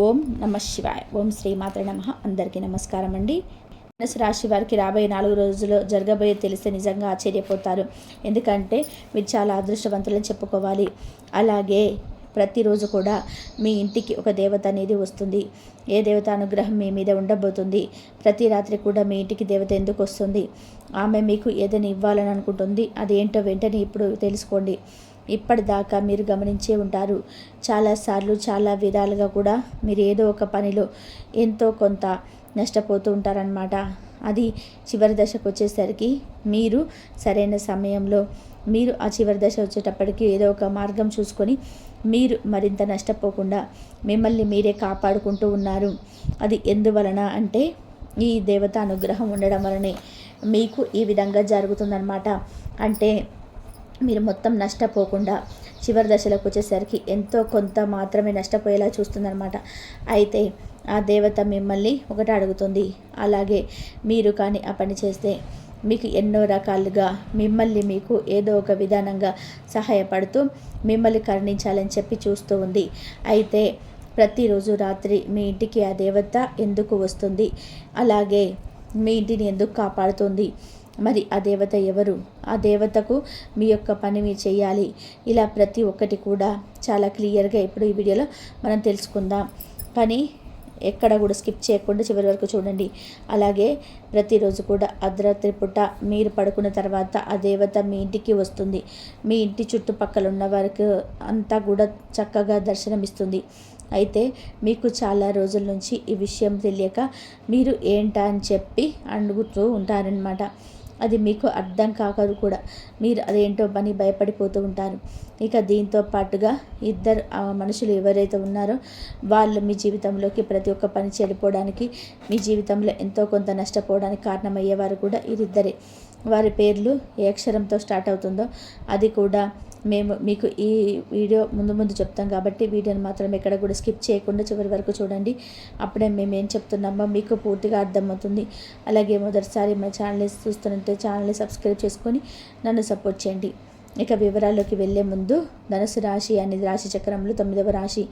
ఓం నమ శివాయ. ఓం శ్రీమాత నమ. అందరికీ నమస్కారం అండి. ధనుసు రాశి వారికి రాబోయే నాలుగు రోజుల్లో జరగబోయే తెలిస్తే నిజంగా ఆశ్చర్యపోతారు. ఎందుకంటే మీరు చాలా అదృష్టవంతులని చెప్పుకోవాలి. అలాగే ప్రతిరోజు కూడా మీ ఇంటికి ఒక దేవత అనేది వస్తుంది. ఏ దేవత అనుగ్రహం మీ మీద ఉండబోతుంది? ప్రతి రాత్రి కూడా మీ ఇంటికి దేవత ఎందుకు వస్తుంది? ఆమె మీకు ఏదైనా ఇవ్వాలని అనుకుంటుంది. అదేంటో వెంటనే ఇప్పుడు తెలుసుకోండి. ఇప్పటిదాకా మీరు గమనించే ఉంటారు. చాలాసార్లు చాలా విధాలుగా కూడా మీరు ఏదో ఒక పనిలో ఎంతో కొంత నష్టపోతూ ఉంటారనమాట అది చివరి దశకు వచ్చేసరికి మీరు సరైన సమయంలో మీరు ఆ చివరి దశ వచ్చేటప్పటికి ఏదో ఒక మార్గం చూసుకొని మీరు మరింత నష్టపోకుండా మిమ్మల్ని మీరే కాపాడుకుంటూ ఉన్నారు. అది ఎందువలన అంటే ఈ దేవత అనుగ్రహం ఉండడం వలనే మీకు ఈ విధంగా జరుగుతుందన్నమాట. అంటే మీరు మొత్తం నష్టపోకుండా చివరి దశలకు వచ్చేసరికి ఎంతో కొంత మాత్రమే నష్టపోయేలా చూస్తుందన్నమాట. అయితే ఆ దేవత మిమ్మల్ని ఒకటి అడుగుతుంది. అలాగే మీరు కానీ ఆ పని చేస్తే మీకు ఎన్నో రకాలుగా మిమ్మల్ని మీకు ఏదో ఒక విధానంగా సహాయపడుతూ మిమ్మల్ని కరుణించాలని చెప్పి చూస్తూ ఉంది. అయితే ప్రతిరోజు రాత్రి మీ ఇంటికి ఆ దేవత ఎందుకు వస్తుంది? అలాగే మీ ఇంటిని ఎందుకు కాపాడుతుంది? మరి ఆ దేవత ఎవరు? ఆ దేవతకు మీ యొక్క పని మీరు చేయాలి. ఇలా ప్రతి ఒక్కటి కూడా చాలా క్లియర్గా ఇప్పుడు ఈ వీడియోలో మనం తెలుసుకుందాం. పని ఎక్కడ కూడా స్కిప్ చేయకుండా చివరి వరకు చూడండి. అలాగే ప్రతిరోజు కూడా అర్ధరాత్రి పూట మీరు పడుకున్న తర్వాత ఆ దేవత మీ ఇంటికి వస్తుంది. మీ ఇంటి చుట్టుపక్కల ఉన్న వారికి అంతా కూడా చక్కగా దర్శనమిస్తుంది. అయితే మీకు చాలా రోజుల నుంచి ఈ విషయం తెలియక మీరు ఏంటా అని చెప్పి అడుగుతూ ఉంటారనమాట అది మీకు అర్థం కాకదు కూడా. మీరు అదేంటో పని భయపడిపోతూ ఉంటారు. ఇక దీంతో పాటుగా ఇద్దరు మనుషులు ఎవరైతే ఉన్నారో వాళ్ళు మీ జీవితంలోకి ప్రతి ఒక్క పని చెడిపోవడానికి మీ జీవితంలో ఎంతో కొంత నష్టపోవడానికి కారణమయ్యేవారు కూడా వీరిద్దరే. వారి పేర్లు ఏ అక్షరంతో స్టార్ట్ అవుతుందో అది కూడా మేము మీకు ఈ వీడియో ముందు ముందు చెప్తాం కాబట్టి వీడియోని మాత్రం ఎక్కడ కూడా స్కిప్ చేయకుండా చివరి వరకు చూడండి. అప్పుడే మేము ఏం చెప్తున్నామో మీకు పూర్తిగా అర్థమవుతుంది. అలాగే మొదటిసారి మా ఛానల్ని చూస్తున్నట్టే ఛానల్ని సబ్స్క్రైబ్ చేసుకొని నన్ను సపోర్ట్ చేయండి. ఇక వివరాల్లోకి వెళ్ళే ముందు ధనుసు రాశి అనేది రాశి చక్రంలో తొమ్మిదవ రాశి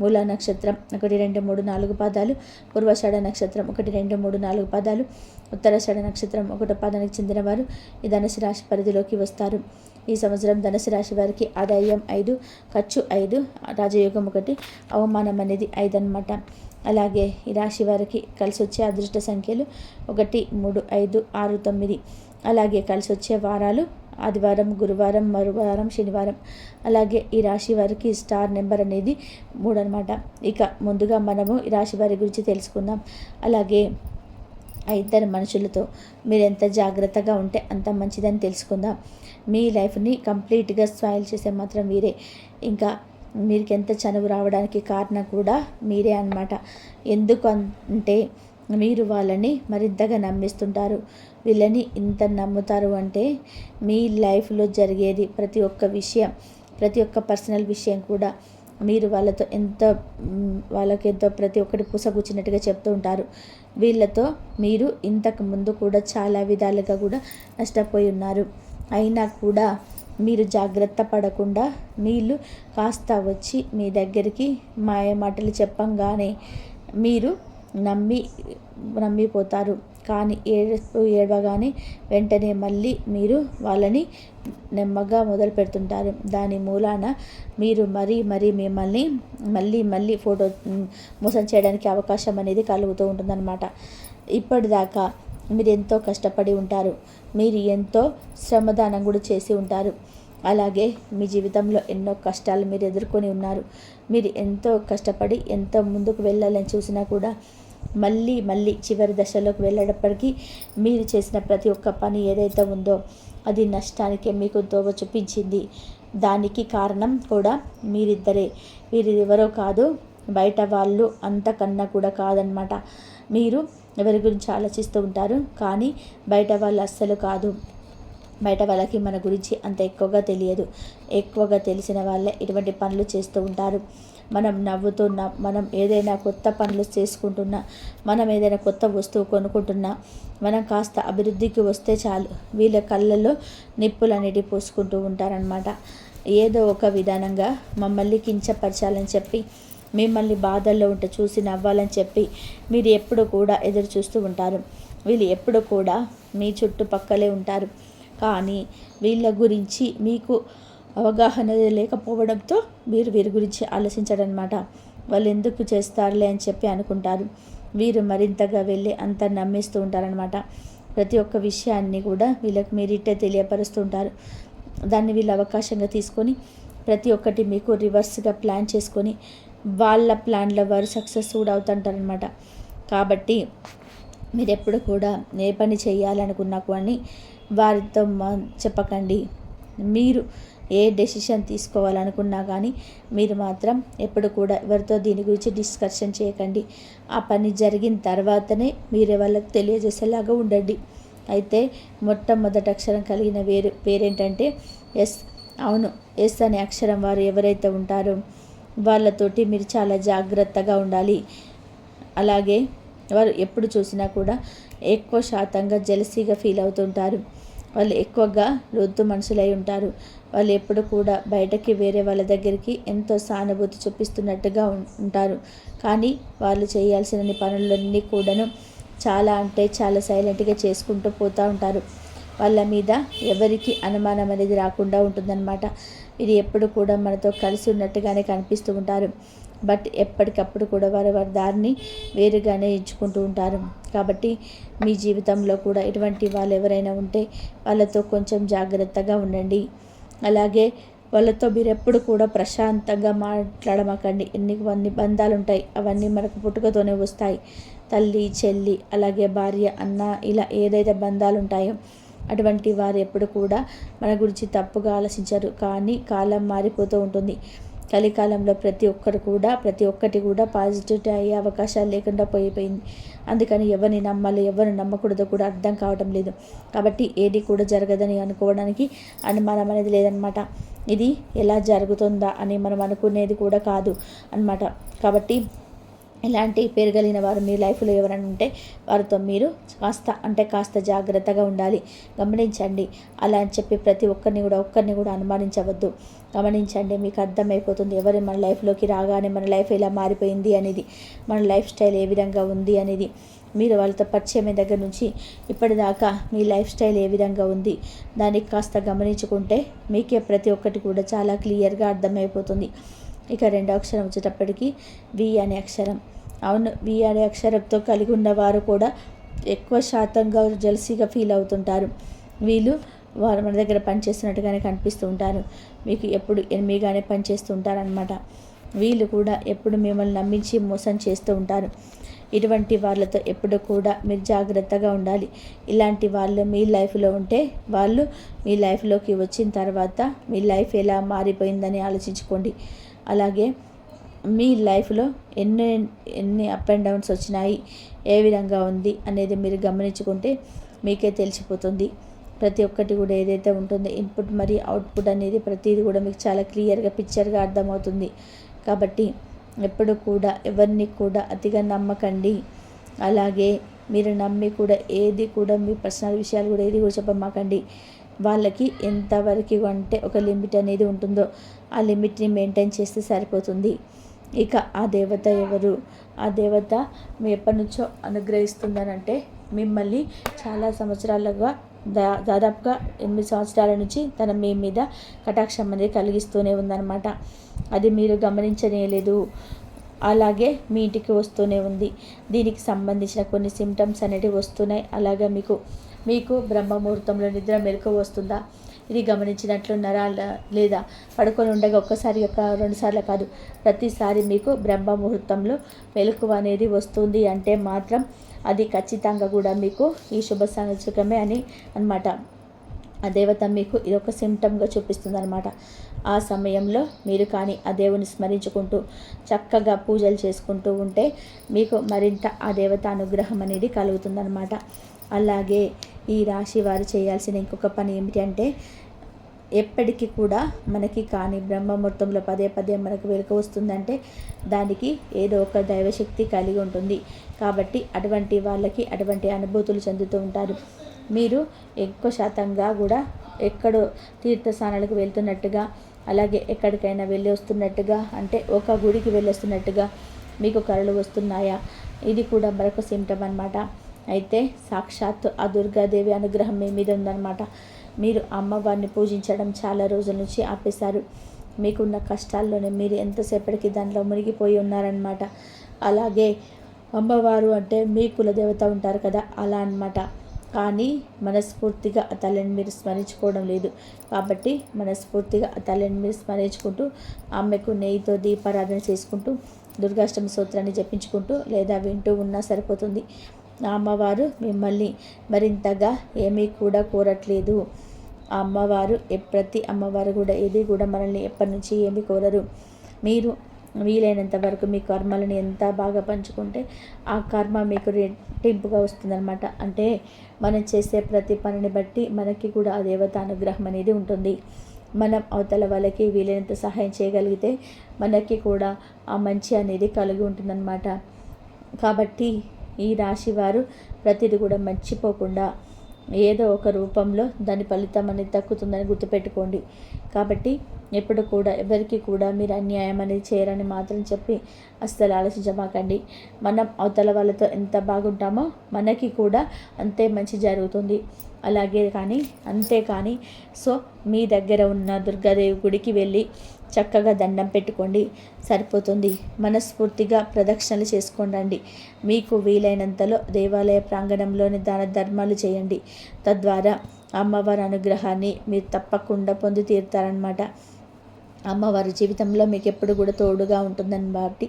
మూల నక్షత్రం ఒకటి రెండు మూడు నాలుగు పాదాలు. పూర్వషాఢ నక్షత్రం ఒకటి రెండు మూడు నాలుగు పాదాలు. ఉత్తరాషాఢ నక్షత్రం ఒకటో పాదానికి చెందినవారు. ఈ ధనుసు రాశి పరిధిలోకి వస్తారు. ఈ సంవత్సరం ధనుసు రాశి వారికి ఆదాయం ఐదు ఖర్చు ఐదు రాజయోగం ఒకటి అవమానం అనేది ఐదు అనమాట అలాగే ఈ రాశి వారికి కలిసి వచ్చే అదృష్ట సంఖ్యలు ఒకటి మూడు ఐదు ఆరు తొమ్మిది. అలాగే కలిసి వచ్చే వారాలు ఆదివారం గురువారం మరువారం శనివారం. అలాగే ఈ రాశి వారికి స్టార్ నెంబర్ అనేది మూడు అనమాట ఇక ముందుగా మనము ఈ రాశి వారి గురించి తెలుసుకుందాం. అలాగే ఇద్దరు మనుషులతో మీరు ఎంత జాగ్రత్తగా ఉంటే అంత మంచిదని తెలుసుకుందాం. మీ లైఫ్ని కంప్లీట్గా స్పాయిల్ చేసే మాత్రం మీరే. ఇంకా మీకు ఎంత చనువు రావడానికి కారణం కూడా మీరే అనమాట ఎందుకు అంటే మీరు వాళ్ళని మరింతగా నమ్మిస్తుంటారు. వీళ్ళని ఇంత నమ్ముతారు అంటే మీ లైఫ్లో జరిగేది ప్రతి ఒక్క విషయం ప్రతి ఒక్క పర్సనల్ విషయం కూడా మీరు వాళ్ళతో ఎంత వాళ్ళకి ఎంతో ప్రతి ఒక్కటి పూసగుచ్చినట్టుగా చెప్తూ ఉంటారు. వీళ్ళతో మీరు ఇంతకు ముందు కూడా చాలా విధాలుగా కూడా నష్టపోయి ఉన్నారు. అయినా కూడా మీరు జాగ్రత్త పడకుండా నీళ్ళు కాస్త వచ్చి మీ దగ్గరికి మాయ మాటలు చెప్పంగానే మీరు నమ్మి నమ్మిపోతారు. కానీ ఏడుస్తూ ఏడవగానే వెంటనే మళ్ళీ మీరు వాళ్ళని నెమ్మగా మొదలు పెడుతుంటారు. దాని మూలాన మీరు మరీ మరీ మిమ్మల్ని మళ్ళీ మళ్ళీ ఫోటో మోసం చేయడానికి అవకాశం అనేది కలుగుతూ ఉంటుందన్నమాట. ఇప్పటిదాకా మీరు ఎంతో కష్టపడి ఉంటారు. మీరు ఎంతో శ్రమదానం కూడా చేసి ఉంటారు. అలాగే మీ జీవితంలో ఎన్నో కష్టాలు మీరు ఎదుర్కొని ఉన్నారు. మీరు ఎంతో కష్టపడి ఎంతో ముందుకు వెళ్ళాలని చూసినా కూడా మళ్ళీ మళ్ళీ చివరి దశలోకి వెళ్ళేటప్పటికీ మీరు చేసిన ప్రతి ఒక్క పని ఏదైతే ఉందో అది నష్టానికే మీకు దోవ చూపించింది. దానికి కారణం కూడా మీరిద్దరే. మీరు ఎవరో కాదు బయట వాళ్ళు అంతకన్నా కూడా కాదనమాట మీరు ఎవరి గురించి ఆలోచిస్తూ ఉంటారు. కానీ బయట వాళ్ళు అస్సలు కాదు. బయట వాళ్ళకి మన గురించి అంత ఎక్కువగా తెలియదు. ఎక్కువగా తెలిసిన వాళ్ళే ఇటువంటి పనులు చేస్తూ ఉంటారు. మనం నవ్వుతున్నా మనం ఏదైనా కొత్త పనులు చేసుకుంటున్నా మనం ఏదైనా కొత్త వస్తువు కొనుక్కుంటున్నా మనం కాస్త అభివృద్ధికి వస్తే చాలు. వీళ్ళ కళ్ళల్లో నిప్పులు అనేటివి పోసుకుంటూ ఉంటారనమాట ఏదో ఒక విధానంగా మమ్మల్ని కించపరచాలని చెప్పి మిమ్మల్ని బాధల్లో ఉంటే చూసి నవ్వాలని చెప్పి మీరు ఎప్పుడు కూడా ఎదురు చూస్తూ ఉంటారు. వీళ్ళు ఎప్పుడు కూడా మీ చుట్టుపక్కలే ఉంటారు. కానీ వీళ్ళ గురించి మీకు అవగాహన లేకపోవడంతో మీరు వీరి గురించి ఆలోచించడనమాట వాళ్ళు ఎందుకు చేస్తారులే అని చెప్పి అనుకుంటారు. వీరు మరింతగా వెళ్ళి అంత నమ్మిస్తూ ఉంటారనమాట. ప్రతి ఒక్క విషయాన్ని కూడా వీళ్ళకి మీరిట్టే తెలియపరుస్తూ ఉంటారు. దాన్ని వీళ్ళు అవకాశంగా తీసుకొని ప్రతి ఒక్కటి మీకు రివర్స్గా ప్లాన్ చేసుకొని వాళ్ళ ప్లాన్లో వారు సక్సెస్ కూడా అవుతుంటారనమాట కాబట్టి మీరు ఎప్పుడు కూడా ఏ పని చేయాలనుకున్నా కానీ వారితో చెప్పకండి. మీరు ఏ డెసిషన్ తీసుకోవాలనుకున్నా కానీ మీరు మాత్రం ఎప్పుడు కూడా ఎవరితో దీని గురించి డిస్కషన్ చేయకండి. ఆ పని జరిగిన తర్వాతనే మీరు వాళ్ళకి తెలియజేసేలాగా ఉండండి. అయితే మొట్టమొదటి అక్షరం కలిగిన వేరు పేరేంటంటే ఎస్. అవును ఎస్ అనే అక్షరం వారు ఎవరైతే ఉంటారో వాళ్ళతోటి మీరు చాలా జాగ్రత్తగా ఉండాలి. అలాగే వారు ఎప్పుడు చూసినా కూడా ఎక్కువ శాతంగా జలసీగా ఫీల్ అవుతుంటారు. వాళ్ళు ఎక్కువగా లొద్దు మనుషులై ఉంటారు. వాళ్ళు ఎప్పుడు కూడా బయటకి వేరే వాళ్ళ దగ్గరికి ఎంతో సానుభూతి చూపిస్తున్నట్టుగా ఉంటారు. కానీ వాళ్ళు చేయాల్సిన పనులన్నీ కూడాను చాలా అంటే చాలా సైలెంట్గా చేసుకుంటూ పోతూ ఉంటారు. వాళ్ళ మీద ఎవరికి అనుమానం అనేది రాకుండా ఉంటుందన్నమాట. ఇది ఎప్పుడు కూడా మనతో కలిసి ఉన్నట్టుగానే కనిపిస్తూ ఉంటారు. బట్ ఎప్పటికప్పుడు కూడా వారు వారి దారిని వేరుగానే ఎంచుకుంటూ ఉంటారు. కాబట్టి మీ జీవితంలో కూడా ఇటువంటి వాళ్ళు ఎవరైనా ఉంటే వాళ్ళతో కొంచెం జాగ్రత్తగా ఉండండి. అలాగే వాళ్ళతో మీరు ఎప్పుడు కూడా ప్రశాంతంగా మాట్లాడమకండి. ఎన్ని అన్ని బంధాలు ఉంటాయి అవన్నీ మనకు పుట్టుకతోనే వస్తాయి. తల్లి చెల్లి అలాగే భార్య అన్న ఇలా ఏదైతే బంధాలు ఉంటాయో అటువంటి వారు ఎప్పుడు కూడా మన గురించి తప్పుగా ఆలోచించరు. కానీ కాలం మారిపోతూ ఉంటుంది. కలికాలంలో ప్రతి ఒక్కరు కూడా ప్రతి ఒక్కటి కూడా పాజిటివ్ అయ్యే అవకాశాలు లేకుండా పోయిపోయింది. అందుకని ఎవరిని నమ్మాలి ఎవరిని నమ్మకూడదో కూడా అర్థం కావటం లేదు. కాబట్టి ఏది కూడా జరగదని అనుకోవడానికి అనుమానం అనేది లేదనమాట. ఇది ఎలా జరుగుతుందా అని మనం అనుకునేది కూడా కాదు అనమాట. కాబట్టి ఇలాంటి పెరగలిగిన వారు మీ లైఫ్లో ఎవరైనా ఉంటే వారితో మీరు కాస్త అంటే కాస్త జాగ్రత్తగా ఉండాలి. గమనించండి. అలా అని చెప్పి ప్రతి ఒక్కరిని కూడా ఒక్కరిని కూడా అనుమానించవద్దు. గమనించండి. మీకు అర్థమైపోతుంది. ఎవరి మన లైఫ్లోకి రాగానే మన లైఫ్ ఎలా మారిపోయింది అనేది మన లైఫ్ స్టైల్ ఏ విధంగా ఉంది అనేది. మీరు వాళ్ళతో పరిచయం దగ్గర నుంచి ఇప్పటిదాకా మీ లైఫ్ స్టైల్ ఏ విధంగా ఉంది దానికి కాస్త గమనించుకుంటే మీకే ప్రతి ఒక్కటి కూడా చాలా క్లియర్గా అర్థమైపోతుంది. ఇక రెండో అక్షరం వచ్చేటప్పటికి వి అనే అక్షరం. అవును వి అనే అక్షరంతో కలిగి ఉన్నవారు కూడా ఎక్కువ శాతంగా జెల్సీగా ఫీల్ అవుతుంటారు. వీళ్ళు వారు మన దగ్గర పనిచేస్తున్నట్టుగానే కనిపిస్తూ ఉంటారు. మీకు ఎప్పుడు ఎనిమిగానే పనిచేస్తూ ఉంటారనమాట వీళ్ళు కూడా ఎప్పుడు మిమ్మల్ని నమ్మించి మోసం చేస్తూ ఉంటారు. ఇటువంటి వాళ్ళతో ఎప్పుడు కూడా మీరు జాగ్రత్తగా ఉండాలి. ఇలాంటి వాళ్ళు మీ లైఫ్లో ఉంటే వాళ్ళు మీ లైఫ్లోకి వచ్చిన తర్వాత మీ లైఫ్ ఎలా మారిపోయిందని ఆలోచించుకోండి. అలాగే మీ లైఫ్లో ఎన్ని ఎన్ని అప్ అండ్ డౌన్స్ వచ్చినాయి ఏ విధంగా ఉంది అనేది మీరు గమనించుకుంటే మీకే తెలిసిపోతుంది. ప్రతి ఒక్కటి కూడా ఏదైతే ఉంటుందో ఇన్పుట్ మరియు అవుట్పుట్ అనేది ప్రతిదీ కూడా మీకు చాలా క్లియర్గా పిక్చర్గా అర్థమవుతుంది. కాబట్టి ఎప్పుడు కూడా ఎవరిని కూడా అతిగా నమ్మకండి. అలాగే మీరు నమ్మి కూడా ఏది కూడా మీ పర్సనల్ విషయాలు కూడా ఏది కూడా చెప్పమాకండి. వాళ్ళకి ఎంతవరకు అంటే ఒక లిమిట్ అనేది ఉంటుందో ఆ లిమిట్ని మెయింటైన్ చేస్తే సరిపోతుంది. ఇక ఆ దేవత ఎవరు? ఆ దేవత మీ ఎప్పటి నుంచో అనుగ్రహిస్తుందనంటే మిమ్మల్ని చాలా సంవత్సరాలుగా దా దాదాపుగా ఎనిమిది సంవత్సరాల నుంచి తన మీ మీద కటాక్షం అనేది కలిగిస్తూనే ఉందన్నమాట. అది మీరు గమనించనేలేదు. అలాగే మీ ఇంటికి వస్తూనే ఉంది. దీనికి సంబంధించిన కొన్ని సిమ్టమ్స్ అనేవి వస్తున్నాయి. అలాగే మీకు మీకు బ్రహ్మముహూర్తంలో నిద్ర మెలకు వస్తుందా? ఇది గమనించినట్లున్నారా లేదా? పడుకొని ఉండగా ఒక్కసారి ఒక రెండుసార్లు కాదు ప్రతిసారి మీకు బ్రహ్మ ముహూర్తంలో మెలకువ అనేది వస్తుంది అంటే మాత్రం అది ఖచ్చితంగా కూడా మీకు ఈ శుభ సంవత్సరమే అని అనమాట ఆ దేవత మీకు ఇది ఒక సిమ్టమ్గా చూపిస్తుంది అనమాట ఆ సమయంలో మీరు కానీ ఆ దేవుని స్మరించుకుంటూ చక్కగా పూజలు చేసుకుంటూ ఉంటే మీకు మరింత ఆ దేవత అనుగ్రహం అనేది కలుగుతుందనమాట అలాగే ఈ రాశి వారు చేయాల్సిన ఇంకొక పని ఏమిటి అంటే ఎప్పటికీ కూడా మనకి కానీ బ్రహ్మముహూర్తంలో పదే పదే మనకు వెలుక వస్తుందంటే దానికి ఏదో ఒక దైవశక్తి కలిగి ఉంటుంది. కాబట్టి అటువంటి వాళ్ళకి అటువంటి అనుభూతులు చెందుతూ ఉంటారు. మీరు ఎక్కువ శాతంగా కూడా ఎక్కడో తీర్థస్థానాలకు వెళ్తున్నట్టుగా అలాగే ఎక్కడికైనా వెళ్ళి వస్తున్నట్టుగా అంటే ఒక గుడికి వెళ్ళొస్తున్నట్టుగా మీకు కళలు వస్తున్నాయా? ఇది కూడా మరొక సిమ్టమ్ అనమాట అయితే సాక్షాత్ ఆ దుర్గాదేవి అనుగ్రహం మీ మీద ఉందన్నమాట. మీరు అమ్మవారిని పూజించడం చాలా రోజుల నుంచి ఆపేశారు. మీకున్న కష్టాల్లోనే మీరు ఎంతసేపటికి దాంట్లో మునిగిపోయి ఉన్నారనమాట అలాగే అమ్మవారు అంటే మీ కులదేవత ఉంటారు కదా అలా అనమాట కానీ మనస్ఫూర్తిగా ఆ తల్లిని మీరు స్మరించుకోవడం లేదు. కాబట్టి మనస్ఫూర్తిగా ఆ తల్లిని మీరు స్మరించుకుంటూ ఆమెకు నెయ్యితో దీపారాధన చేసుకుంటూ దుర్గాష్టమి సూత్రాన్ని జపించుకుంటూ లేదా వింటూ ఉన్నా సరిపోతుంది. అమ్మవారు మిమ్మల్ని మరింతగా ఏమీ కూడా కోరట్లేదు. ఆ అమ్మవారు ప్రతి అమ్మవారు కూడా ఏది కూడా మనల్ని ఎప్పటి నుంచి ఏమి కోరరు. మీరు వీలైనంత వరకు మీ కర్మలను ఎంత బాగా పంచుకుంటే ఆ కర్మ మీకు రెట్టింపుగా వస్తుందన్నమాట. అంటే మనం చేసే ప్రతి పనిని బట్టి మనకి కూడా ఆ దేవత అనుగ్రహం అనేది ఉంటుంది. మనం అవతల వాళ్ళకి వీలైనంత సహాయం చేయగలిగితే మనకి కూడా ఆ మంచి అనేది కలిగి ఉంటుందన్నమాట కాబట్టి ఈ రాశి వారు ప్రతిదీ కూడా మర్చిపోకుండా ఏదో ఒక రూపంలో దాని ఫలితం అనేది తక్కుతుందని గుర్తుపెట్టుకోండి. కాబట్టి ఎప్పుడు కూడా ఎవరికి కూడా మీరు అన్యాయం అనేది చేయరని మాత్రం చెప్పి అస్సలు ఆలోచించమాకండి. మనం అవతల వాళ్ళతో ఎంత బాగుంటామో మనకి కూడా అంతే మంచి జరుగుతుంది. అలాగే కానీ అంతే కానీ సో మీ దగ్గర ఉన్న దుర్గాదేవి గుడికి వెళ్ళి చక్కగా దండం పెట్టుకోండి. సరిపోతుంది. మనస్ఫూర్తిగా ప్రదక్షిణలు చేసుకోండి మీకు వీలైనంతలో దేవాలయ ప్రాంగణంలోని దాన ధర్మాలు చేయండి. తద్వారా అమ్మవారి అనుగ్రహాన్ని మీరు తప్పకుండా పొంది తీరుతారనమాట అమ్మవారి జీవితంలో మీకు ఎప్పుడు కూడా తోడుగా ఉంటుందని బట్టి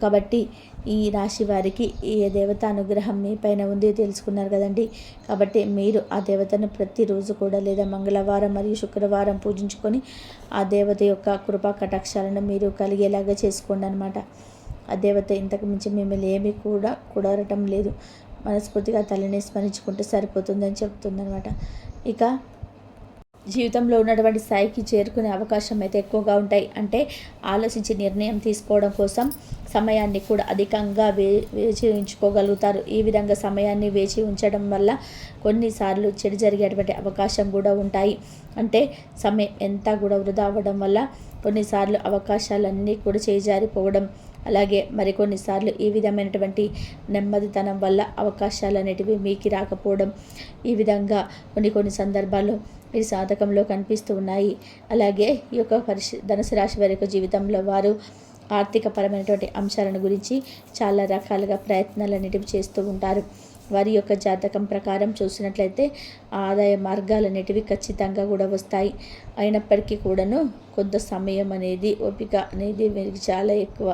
కాబట్టి ఈ రాశి వారికి ఈ దేవత అనుగ్రహం మీ పైన ఉంది తెలుసుకున్నారు కదండి. కాబట్టి మీరు ఆ దేవతను ప్రతిరోజు కూడా లేదా మంగళవారం మరియు శుక్రవారం పూజించుకొని ఆ దేవత యొక్క కృపా కటాక్షాలను మీరు కలిగేలాగా చేసుకోండి అనమాట ఆ దేవత ఇంతకు మించి మిమ్మల్ని ఏమీ కూడా కుడరటం లేదు. మనస్ఫూర్తిగా తల్లిని స్మరించుకుంటే సరిపోతుందని చెప్తుందనమాట ఇక జీవితంలో ఉన్నటువంటి స్థాయికి చేరుకునే అవకాశం అయితే ఎక్కువగా ఉంటాయి. అంటే ఆలోచించి నిర్ణయం తీసుకోవడం కోసం సమయాన్ని కూడా అధికంగా వే వేచి ఉంచుకోగలుగుతారు. ఈ విధంగా సమయాన్ని వేచి ఉంచడం వల్ల కొన్నిసార్లు చెడు జరిగేటువంటి అవకాశం కూడా ఉంటాయి. అంటే సమయం ఎంత కూడా వృధా అవ్వడం వల్ల కొన్నిసార్లు అవకాశాలన్నీ కూడా చేజారిపోవడం అలాగే మరికొన్నిసార్లు ఈ విధమైనటువంటి నెమ్మదితనం వల్ల అవకాశాలు అనేటివి మీకు రాకపోవడం ఈ విధంగా కొన్ని కొన్ని సందర్భాల్లో ఈ సాధకంలో కనిపిస్తూ ఉన్నాయి. అలాగే ఈ యొక్క పరిశు ధనుసు రాశి వారి యొక్క జీవితంలో వారు ఆర్థికపరమైనటువంటి అంశాలను గురించి చాలా రకాలుగా ప్రయత్నాలు అనేటివి చేస్తూ ఉంటారు. వారి యొక్క జాతకం ప్రకారం చూసినట్లయితే ఆదాయ మార్గాలు అనేటివి ఖచ్చితంగా కూడా వస్తాయి. అయినప్పటికీ కూడాను కొంత సమయం అనేది ఓపిక అనేది వీరికి చాలా ఎక్కువ.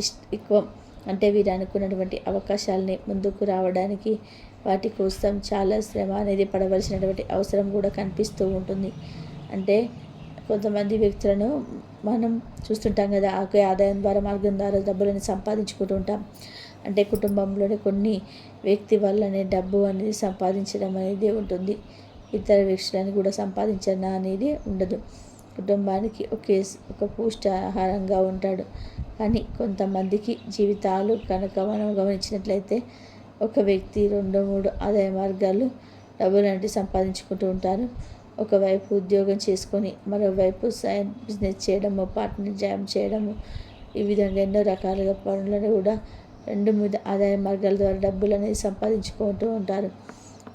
ఇష్ట ఎక్కువ అంటే వీరు అనుకున్నటువంటి అవకాశాలని ముందుకు రావడానికి వాటి కోసం చాలా శ్రమ అనేది పడవలసినటువంటి అవసరం కూడా కనిపిస్తూ ఉంటుంది. అంటే కొంతమంది వ్యక్తులను మనం చూస్తుంటాం కదా ఆకే ఆదాయం ద్వారా మార్గం ద్వారా డబ్బులను సంపాదించుకుంటూ ఉంటాం. అంటే కుటుంబంలోని కొన్ని వ్యక్తి వల్లనే డబ్బు అనేది సంపాదించడం అనేది ఉంటుంది. ఇతర వ్యక్తులను కూడా సంపాదించడం అనేది ఉండదు. కుటుంబానికి ఒకే ఒక ఆహారంగా ఉంటాడు. కానీ కొంతమందికి జీవితాలు కనుక మనం గమనించినట్లయితే ఒక వ్యక్తి రెండు మూడు ఆదాయ మార్గాలు డబ్బులు అంటే సంపాదించుకుంటూ ఉంటారు. ఒకవైపు ఉద్యోగం చేసుకొని మరోవైపు సైన్ బిజినెస్ చేయడము పార్ట్నర్ జాబ్ చేయడము ఈ విధంగా ఎన్నో రకాలుగా పనులను కూడా రెండు మూడు ఆదాయ మార్గాల ద్వారా డబ్బులు అనేది సంపాదించుకుంటూ ఉంటారు.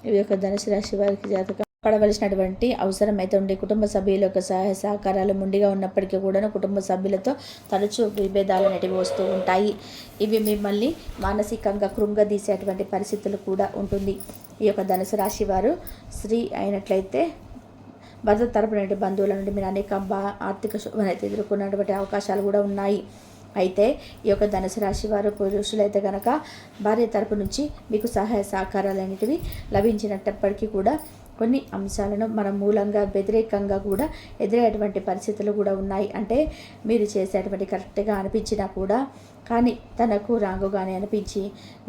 ఇవి ఒక ధనుసు రాశి వారికి జాతకం. పడవలసినటువంటి అవసరం అయితే ఉండే కుటుంబ సభ్యుల యొక్క సహాయ సహకారాలు ముండిగా ఉన్నప్పటికీ కూడా కుటుంబ సభ్యులతో తరచూ విభేదాలు అనేటివి వస్తూ ఉంటాయి. ఇవి మిమ్మల్ని మానసికంగా కృంగదీసేటువంటి పరిస్థితులు కూడా ఉంటుంది. ఈ యొక్క ధనుసు రాశి వారు స్త్రీ అయినట్లయితే భర్త తరపున బంధువుల నుండి మీరు అనేక ఆర్థిక శోభన అయితే ఎదుర్కొన్నటువంటి అవకాశాలు కూడా ఉన్నాయి. అయితే ఈ యొక్క ధనుసు రాశి వారు పురుషులైతే కనుక భార్య తరపు నుంచి మీకు సహాయ సహకారాలు అనేటివి లభించినప్పటికీ కూడా కొన్ని అంశాలను మన మూలంగా వ్యతిరేకంగా కూడా ఎదురయ్యేటువంటి పరిస్థితులు కూడా ఉన్నాయి. అంటే మీరు చేసేటువంటి కరెక్ట్గా అనిపించినా కూడా కానీ తనకు రాంగుగానే అనిపించి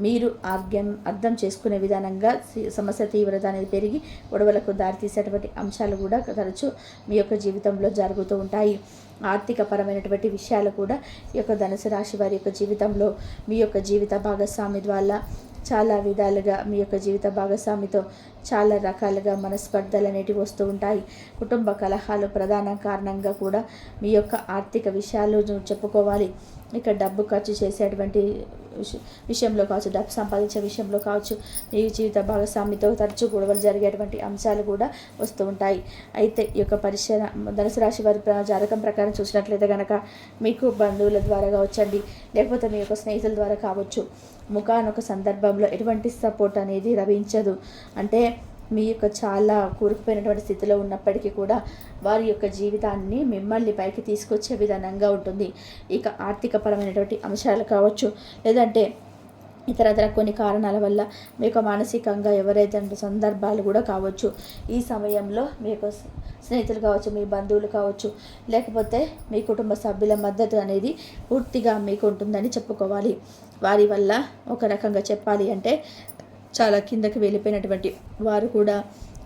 మీరు ఆర్గ్యం అర్థం చేసుకునే విధానంగా సమస్య తీవ్రత అనేది పెరిగి గొడవలకు దారితీసేటువంటి అంశాలు కూడా తరచూ మీ యొక్క జీవితంలో జరుగుతూ ఉంటాయి. ఆర్థిక పరమైనటువంటి విషయాలు కూడా ఈ యొక్క ధనుసు రాశి వారి యొక్క జీవితంలో మీ యొక్క జీవిత భాగస్వామి ద్వారా చాలా విధాలుగా మీ యొక్క జీవిత భాగస్వామితో చాలా రకాలుగా మనస్పర్ధలు అనేటివి వస్తూ ఉంటాయి. కుటుంబ కలహాలు ప్రధాన కారణంగా కూడా మీ యొక్క ఆర్థిక విషయాలు చెప్పుకోవాలి. ఇక డబ్బు ఖర్చు చేసేటువంటి విషయంలో కావచ్చు డబ్బు సంపాదించే విషయంలో కావచ్చు మీ జీవిత భాగస్వామితో తరచూ గొడవలు జరిగేటువంటి అంశాలు కూడా వస్తూ ఉంటాయి. అయితే ఈ యొక్క పరిశీలన ధనుసు రాశి వారి జాతకం ప్రకారం చూసినట్లయితే కనుక మీకు బంధువుల ద్వారా కావచ్చండి. లేకపోతే మీ యొక్క స్నేహితుల ద్వారా కావచ్చు. ముఖానొక సందర్భంలో ఎటువంటి సపోర్ట్ అనేది లభించదు. అంటే మీ యొక్క చాలా కూరుకుపోయినటువంటి స్థితిలో ఉన్నప్పటికీ కూడా వారి యొక్క జీవితాన్ని మిమ్మల్ని పైకి తీసుకొచ్చే విధానంగా ఉంటుంది. ఇక ఆర్థికపరమైనటువంటి అంశాలు కావచ్చు లేదంటే ఇతరతర కొన్ని కారణాల వల్ల మీకు మానసికంగా ఎవరైతే సందర్భాలు కూడా కావచ్చు ఈ సమయంలో మీకు స్నేహితులు కావచ్చు మీ బంధువులు కావచ్చు లేకపోతే మీ కుటుంబ సభ్యుల మద్దతు అనేది పూర్తిగా మీకు ఉంటుందని చెప్పుకోవాలి. వారి వల్ల ఒక రకంగా చెప్పాలి అంటే చాలా కిందకి వెళ్ళిపోయినటువంటి వారు కూడా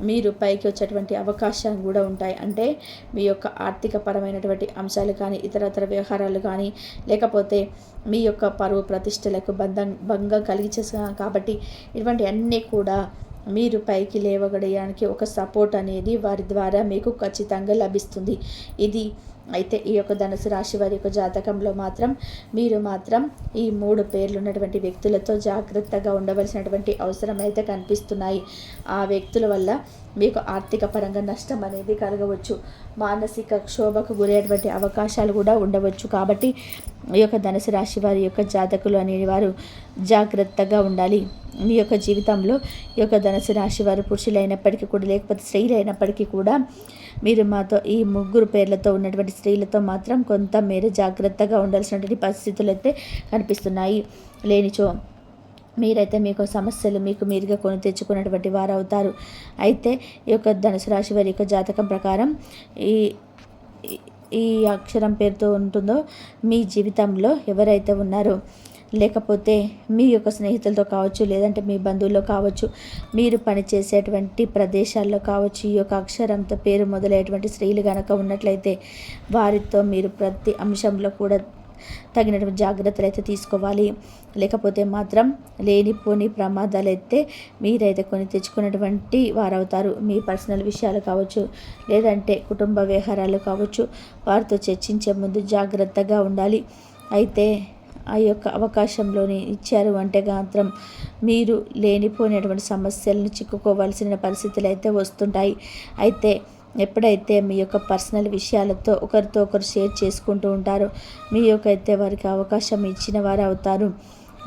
మీరు పైకి వచ్చేటువంటి అవకాశాలు కూడా ఉంటాయి. అంటే మీ యొక్క ఆర్థిక పరమైనటువంటి అంశాలు కానీ ఇతరతర వ్యవహారాలు కానీ లేకపోతే మీ యొక్క పరువు ప్రతిష్టలకు బంధం భంగం కలిగించేసా కాబట్టి ఇటువంటి అన్నీ కూడా మీరు పైకి లేవగడడానికి ఒక సపోర్ట్ అనేది వారి ద్వారా మీకు ఖచ్చితంగా లభిస్తుంది. ఇది అయితే ఈ యొక్క ధనుసు రాశి వారి యొక్క జాతకంలో మాత్రం మీరు మాత్రం ఈ మూడు పేర్లు ఉన్నటువంటి వ్యక్తులతో జాగ్రత్తగా ఉండవలసినటువంటి అవసరం అయితే కనిపిస్తున్నాయి. ఆ వ్యక్తుల వల్ల మీకు ఆర్థిక పరంగా నష్టం అనేది కలగవచ్చు. మానసిక క్షోభకు గురయ్యేటువంటి అవకాశాలు కూడా ఉండవచ్చు. కాబట్టి ఈ యొక్క ధనుసు రాశి వారి యొక్క జాతకులు అనేవారు జాగ్రత్తగా ఉండాలి. మీ యొక్క జీవితంలో ఈ యొక్క ధనుసు రాశి వారు పురుషులైనప్పటికీ కూడా లేకపోతే స్త్రీలైనప్పటికీ కూడా మీరు మాతో ఈ ముగ్గురు పేర్లతో ఉన్నటువంటి స్త్రీలతో మాత్రం కొంత మేర జాగ్రత్తగా ఉండాల్సినటువంటి పరిస్థితులు అయితే కనిపిస్తున్నాయి. లేనిచో మీరైతే మీకు సమస్యలు మీకు మీరుగా కొని తెచ్చుకున్నటువంటి వారు అవుతారు అయితే ఈ యొక్క ధనుసు రాశి వారి యొక్క జాతకం ప్రకారం ఈ ఈ అక్షరం పేరుతో ఉంటుందో మీ జీవితంలో ఎవరైతే ఉన్నారో లేకపోతే మీ యొక్క స్నేహితులతో కావచ్చు లేదంటే మీ బంధువుల్లో కావచ్చు మీరు పనిచేసేటువంటి ప్రదేశాల్లో కావచ్చు ఈ యొక్క అక్షరంతో పేరు మొదలైనటువంటి స్త్రీలు కనుక ఉన్నట్లయితే వారితో మీరు ప్రతి అంశంలో కూడా తగినటువంటి జాగ్రత్తలు అయితే తీసుకోవాలి. లేకపోతే మాత్రం లేనిపోని ప్రమాదాలు అయితే మీరైతే కొని తెచ్చుకున్నటువంటి వారవుతారు. మీ పర్సనల్ విషయాలు కావచ్చు లేదంటే కుటుంబ వ్యవహారాలు కావచ్చు వారితో చర్చించే ముందు జాగ్రత్తగా ఉండాలి. అయితే ఆ యొక్క అవకాశంలోని ఇచ్చారు అంటే మాత్రం మీరు లేనిపోయినటువంటి సమస్యలను చిక్కుకోవాల్సిన పరిస్థితులు అయితే వస్తుంటాయి. అయితే ఎప్పుడైతే మీ యొక్క పర్సనల్ విషయాలతో ఒకరితో ఒకరు షేర్ చేసుకుంటూ ఉంటారో మీ యొక్క అయితే వారికి అవకాశం ఇచ్చిన వారు అవుతారు.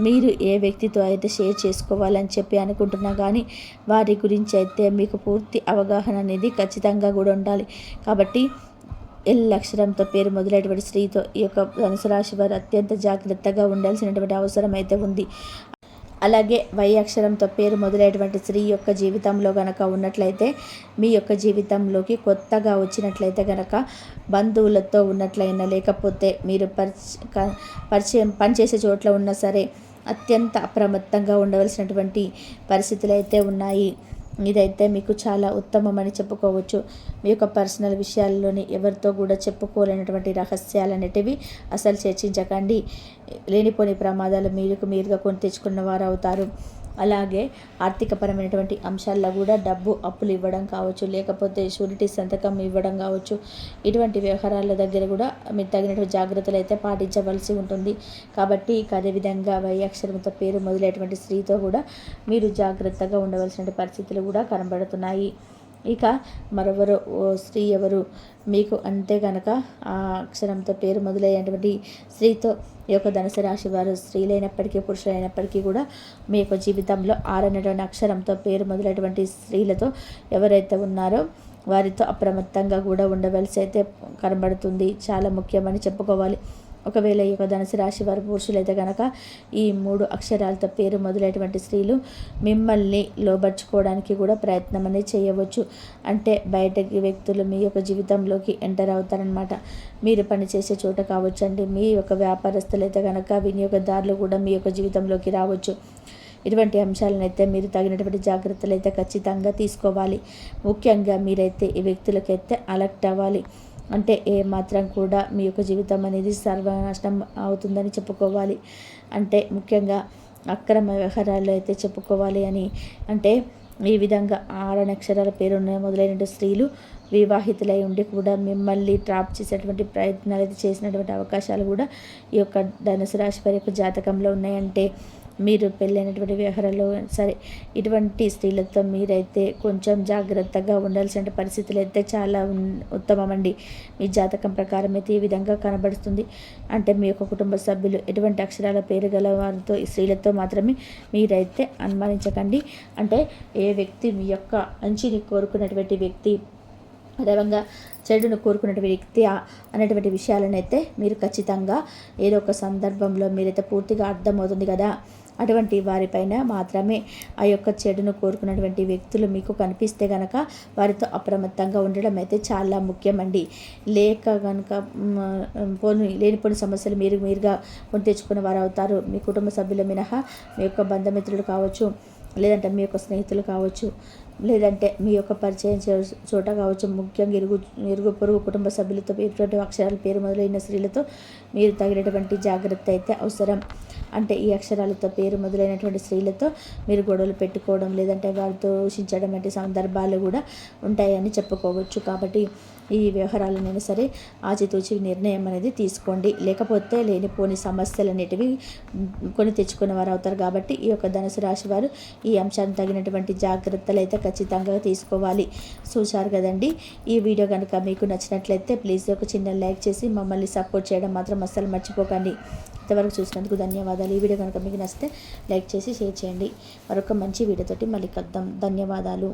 మీరు ఏ వ్యక్తితో అయితే షేర్ చేసుకోవాలని చెప్పి అనుకుంటున్నా కానీ వారి గురించి అయితే మీకు పూర్తి అవగాహన అనేది ఖచ్చితంగా కూడా ఉండాలి. కాబట్టి ఎల్ అక్షరంతో పేరు మొదలైనటువంటి స్త్రీతో ఈ యొక్క ధనుసు రాశి వారు అత్యంత జాగ్రత్తగా ఉండాల్సినటువంటి అవసరం అయితే ఉంది. అలాగే వై అక్షరంతో పేరు మొదలైనటువంటి స్త్రీ యొక్క జీవితంలో గనక ఉన్నట్లయితే మీ యొక్క జీవితంలోకి కొత్తగా వచ్చినట్లయితే గనక బంధువులతో ఉన్నట్లయినా లేకపోతే మీరు పరిచయం పనిచేసే చోట్ల ఉన్నా సరే అత్యంత అప్రమత్తంగా ఉండవలసినటువంటి పరిస్థితులు అయితే ఉన్నాయి. ఇదైతే మీకు చాలా ఉత్తమమని చెప్పుకోవచ్చు. మీ యొక్క పర్సనల్ విషయాల్లోని ఎవరితో కూడా చెప్పుకోలేనటువంటి రహస్యాలు అనేటివి అసలు చర్చించకండి. లేనిపోని ప్రమాదాలు మీకు మీరుగా కొని తెచ్చుకున్న వారు అవుతారు అలాగే ఆర్థికపరమైనటువంటి అంశాల్లో కూడా డబ్బు అప్పులు ఇవ్వడం కావచ్చు లేకపోతే షూరిటీ సంతకం ఇవ్వడం కావచ్చు ఇటువంటి వ్యవహారాల దగ్గర కూడా మీరు తగినటువంటి జాగ్రత్తలు అయితే పాటించవలసి ఉంటుంది. కాబట్టి అదేవిధంగా వై అక్షరంతో పేరు మొదలైనటువంటి స్త్రీతో కూడా మీరు జాగ్రత్తగా ఉండవలసిన పరిస్థితులు కూడా కనబడుతున్నాయి. ఇక మరెవరు స్త్రీ ఎవరు మీకు అంతే కనుక ఆ అక్షరంతో పేరు మొదలైనటువంటి స్త్రీతో ఈ యొక్క ధనుసు రాశి వారు స్త్రీలైనప్పటికీ పురుషులైనప్పటికీ కూడా మీ యొక్క జీవితంలో ఆరనేటువంటి అక్షరంతో పేరు మొదలైనటువంటి స్త్రీలతో ఎవరైతే ఉన్నారో వారితో అప్రమత్తంగా కూడా ఉండవలసి అయితే కనబడుతుంది. చాలా ముఖ్యమని చెప్పుకోవాలి. ఒకవేళ ఈ యొక్క ధనుసు రాశి వారి పురుషులైతే కనుక ఈ మూడు అక్షరాలతో పేరు మొదలైనటువంటి స్త్రీలు మిమ్మల్ని లోబర్చుకోవడానికి కూడా ప్రయత్నం అనేది చేయవచ్చు. అంటే బయటకి వ్యక్తులు మీ యొక్క జీవితంలోకి ఎంటర్ అవుతారనమాట మీరు పనిచేసే చోట కావచ్చండి. మీ యొక్క వ్యాపారస్తులు అయితే కనుక వినియోగదారులు కూడా మీ యొక్క జీవితంలోకి రావచ్చు. ఇటువంటి అంశాలను అయితే మీరు తగినటువంటి జాగ్రత్తలు అయితే ఖచ్చితంగా తీసుకోవాలి. ముఖ్యంగా మీరైతే ఈ వ్యక్తులకైతే అలర్ట్ అవ్వాలి. అంటే ఏ మాత్రం కూడా మీ యొక్క జీవితం అనేది సర్వనాశనం అవుతుందని చెప్పుకోవాలి. అంటే ముఖ్యంగా అక్రమ వ్యవహారాలు అయితే చెప్పుకోవాలి అని. అంటే ఈ విధంగా ఆరు అక్షరాల పేరున్న మొదలైన స్త్రీలు వివాహితులై ఉండి కూడా మిమ్మల్ని ట్రాప్ చేసేటువంటి ప్రయత్నాలు అయితే చేసినటువంటి అవకాశాలు కూడా ఈ యొక్క ధనుసు రాశి వారి యొక్క జాతకంలో ఉన్నాయంటే మీరు పెళ్ళైనటువంటి వ్యవహారాలు సరే ఇటువంటి స్త్రీలతో మీరైతే కొంచెం జాగ్రత్తగా ఉండాల్సిన పరిస్థితులు అయితే చాలా ఉత్తమమండి. మీ జాతకం ప్రకారం అయితే ఈ విధంగా కనబడుతుంది. అంటే మీ యొక్క కుటుంబ సభ్యులు ఎటువంటి అక్షరాల పేరు గల వారితో స్త్రీలతో మాత్రమే మీరైతే అనుమానించకండి. అంటే ఏ వ్యక్తి మీ యొక్క మంచిని కోరుకున్నటువంటి వ్యక్తి అదేవిధంగా చెడును కోరుకున్నటువంటి వ్యక్తి అనేటువంటి విషయాలను అయితే మీరు ఖచ్చితంగా ఏదో ఒక సందర్భంలో మీరైతే పూర్తిగా అర్థమవుతుంది కదా. అటువంటి వారిపైన మాత్రమే ఆ యొక్క చెడును కోరుకున్నటువంటి వ్యక్తులు మీకు కనిపిస్తే గనక వారితో అప్రమత్తంగా ఉండడం అయితే చాలా ముఖ్యమండి. లేక కనుక పోను లేనిపోని సమస్యలు మీరు మీరుగా కొని తెచ్చుకున్న వారు అవుతారు మీ కుటుంబ సభ్యుల మినహా మీ యొక్క బంధుమిత్రులు కావచ్చు లేదంటే మీ యొక్క స్నేహితులు కావచ్చు లేదంటే మీ యొక్క పరిచయం చోట కావచ్చు ముఖ్యంగా ఇరుగు ఇరుగు పొరుగు కుటుంబ సభ్యులతో ఇటువంటి అక్షరాల పేరు మొదలైన స్త్రీలతో మీరు తగినటువంటి జాగ్రత్త అయితే అవసరం. అంటే ఈ అక్షరాలతో పేరు మొదలైనటువంటి స్త్రీలతో మీరు గొడవలు పెట్టుకోవడం లేదంటే వారితో దూషించడం వంటి సందర్భాలు కూడా ఉంటాయని చెప్పుకోవచ్చు. కాబట్టి ఈ వ్యవహారాలనైనా సరే ఆచితూచి నిర్ణయం అనేది తీసుకోండి. లేకపోతే లేనిపోని సమస్యలు అనేటివి కొని తెచ్చుకున్న వారు అవుతారు. కాబట్టి ఈ యొక్క ధనుసు రాశి వారు ఈ అంశాన్ని తగినటువంటి జాగ్రత్తలు అయితే ఖచ్చితంగా తీసుకోవాలి. చూశారు కదండి? ఈ వీడియో కనుక మీకు నచ్చినట్లయితే ప్లీజ్ ఒక చిన్న లైక్ చేసి మమ్మల్ని సపోర్ట్ చేయడం మాత్రం అస్సలు మర్చిపోకండి. ఇంతవరకు చూసినందుకు ధన్యవాదాలు. ఈ వీడియో కనుక మీకు నచ్చితే లైక్ చేసి షేర్ చేయండి. మరొక మంచి వీడియోతోటి మళ్ళీ కద్దాం ధన్యవాదాలు.